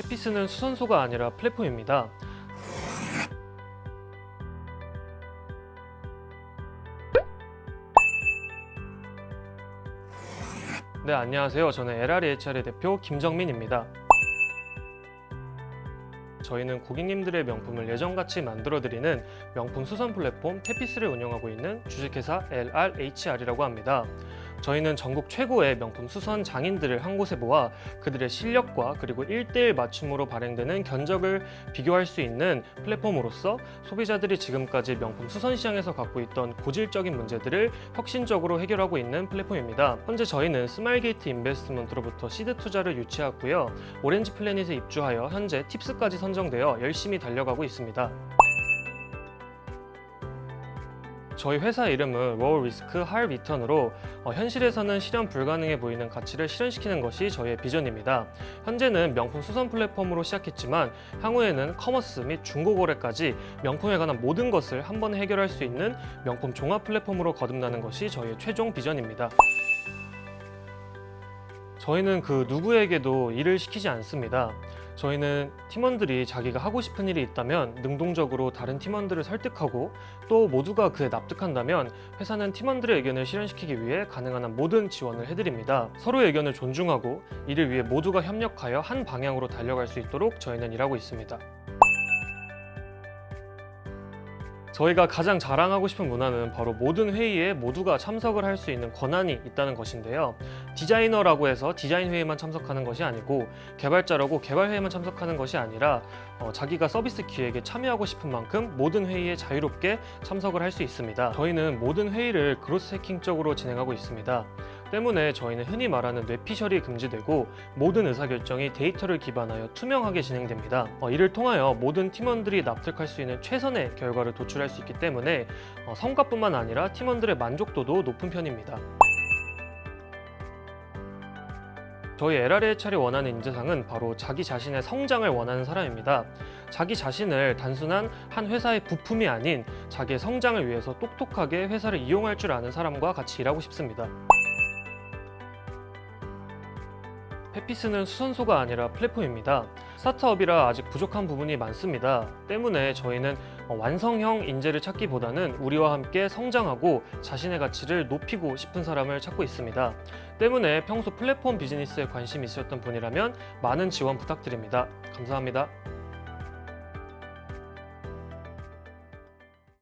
해피스는 수선소가 아니라 플랫폼입니다. 네, 안녕하세요. 저는 LRHR의 대표 김정민입니다. 저희는 고객님들의 명품을 예전같이 만들어드리는 명품 수선 플랫폼 테피스를 운영하고 있는 주식회사 LRHR이라고 합니다. 저희는 전국 최고의 명품 수선 장인들을 한 곳에 모아 그들의 실력과 그리고 1대1 맞춤으로 발행되는 견적을 비교할 수 있는 플랫폼으로서 소비자들이 지금까지 명품 수선 시장에서 갖고 있던 고질적인 문제들을 혁신적으로 해결하고 있는 플랫폼입니다. 현재 저희는 스마일게이트 인베스트먼트로부터 시드 투자를 유치하고요. 오렌지 플래닛에 입주하여 현재 팁스까지 선정되어 열심히 달려가고 있습니다. 저희 회사 이름은 로우 리스크 하이 리턴으로 어, 현실에서는 실현 불가능해 보이는 가치를 실현시키는 것이 저희의 비전입니다. 현재는 명품 수선 플랫폼으로 시작했지만 향후에는 커머스 및 중고 거래까지 명품에 관한 모든 것을 한 번에 해결할 수 있는 명품 종합 플랫폼으로 거듭나는 것이 저희의 최종 비전입니다. 저희는 그 누구에게도 일을 시키지 않습니다. 저희는 팀원들이 자기가 하고 싶은 일이 있다면 능동적으로 다른 팀원들을 설득하고 또 모두가 그에 납득한다면 회사는 팀원들의 의견을 실현시키기 위해 가능한 한 모든 지원을 해드립니다. 서로의 의견을 존중하고 이를 위해 모두가 협력하여 한 방향으로 달려갈 수 있도록 저희는 일하고 있습니다. 저희가 가장 자랑하고 싶은 문화는 바로 모든 회의에 모두가 참석을 할 수 있는 권한이 있다는 것인데요. 디자이너라고 해서 디자인 회의만 참석하는 것이 아니고 개발자라고 개발 회의만 참석하는 것이 아니라 어, 자기가 서비스 기획에 참여하고 싶은 만큼 모든 회의에 자유롭게 참석을 할 수 있습니다. 저희는 모든 회의를 그로스 해킹적으로 진행하고 있습니다. 때문에 저희는 흔히 말하는 뇌피셜이 금지되고 모든 의사결정이 데이터를 기반하여 투명하게 진행됩니다. 어, 이를 통하여 모든 팀원들이 납득할 수 있는 최선의 결과를 도출할 수 있기 때문에 어, 성과뿐만 아니라 팀원들의 만족도도 높은 편입니다. 저희 LRHR이 원하는 인재상은 바로 자기 자신의 성장을 원하는 사람입니다. 자기 자신을 단순한 한 회사의 부품이 아닌 자기의 성장을 위해서 똑똑하게 회사를 이용할 줄 아는 사람과 같이 일하고 싶습니다. 페피스는 수선소가 아니라 플랫폼입니다. 스타트업이라 아직 부족한 부분이 많습니다. 때문에 저희는 어, 완성형 인재를 찾기보다는 우리와 함께 성장하고 자신의 가치를 높이고 싶은 사람을 찾고 있습니다. 때문에 평소 플랫폼 비즈니스에 관심 있으셨던 분이라면 많은 지원 부탁드립니다. 감사합니다.